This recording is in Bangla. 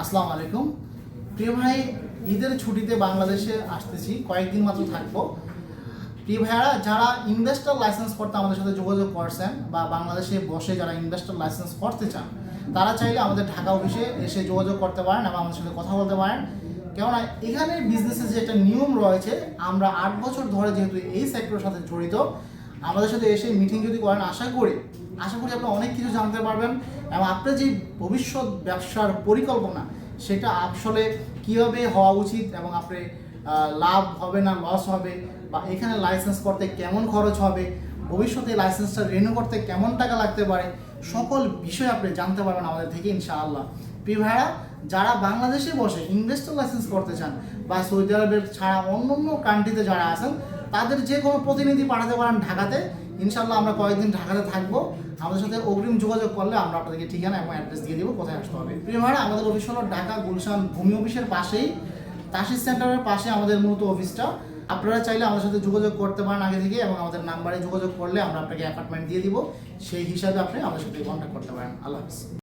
আসসালামু আলাইকুম। প্রিয় ভাই, ঈদের ছুটিতে বাংলাদেশে আসতেছি, কয়েকদিন মাত্র থাকব। প্রিয় ভাইয়ারা, যারা ইনভেস্টর লাইসেন্স করতে আমাদের সাথে যোগাযোগ করছেন বা বাংলাদেশে বসে যারা ইনভেস্টর লাইসেন্স করতে চান, তারা চাইলে আমাদের ঢাকা অফিসে এসে যোগাযোগ করতে পারেন এবং আমাদের সাথে কথা বলতে পারেন। কেননা, এখানে বিজনেসের যে একটা নিয়ম রয়েছে, আমরা আট বছর ধরে যেহেতু এই সেক্টরের সাথে জড়িত, আমাদের সাথে এসে মিটিং যদি করেন, আশা করি আশা করি আপনি অনেক কিছু জানতে পারবেন এবং আপনার যে ভবিষ্যৎ ব্যবসার পরিকল্পনা, সেটা আসলে কীভাবে হওয়া উচিত এবং আপনি লাভ হবে না লস হবে বা এখানে লাইসেন্স করতে কেমন খরচ হবে, ভবিষ্যতে লাইসেন্সটা রিনিউ করতে কেমন টাকা লাগতে পারে, সকল বিষয় আপনি জানতে পারবেন আমাদের থেকে ইনশাআল্লাহ। প্রিয় ভাইরা যারা বাংলাদেশে বসে ইনভেস্টর লাইসেন্স করতে চান বা সৌদি আরবের ছাড়া অন্য অন্য কান্ট্রিতে যারা আছেন তাদের যে কোনো প্রতিনিধি পাঠাতে পারেন ঢাকাতে ইনশাল্লাহ আমরা কয়েকদিন ঢাকাতে থাকব। আমাদের সাথে অগ্রিম যোগাযোগ করলে আমরা আপনাদেরকে ঠিকানা এবং অ্যাড্রেস দিয়ে দিব, কোথায় আসতে হবে। প্রিয় ভাইরা, আমাদের অফিস হলো ঢাকা গুলশান ভূমি অফিসের পাশেই। তাসিস সেন্টারের পাশে আমাদের মূলত অফিসটা। আপনারা চাইলে আমাদের সাথে যোগাযোগ করতে পারেন আগে থেকে এবং আমাদের নাম্বারে যোগাযোগ করলে আমরা আপনাকে অ্যাপার্টমেন্ট দিয়ে দিব। সেই হিসাবে আপনি আমাদের সাথে কন্ট্যাক্ট করতে পারেন। আল্লাহ হাফিজ।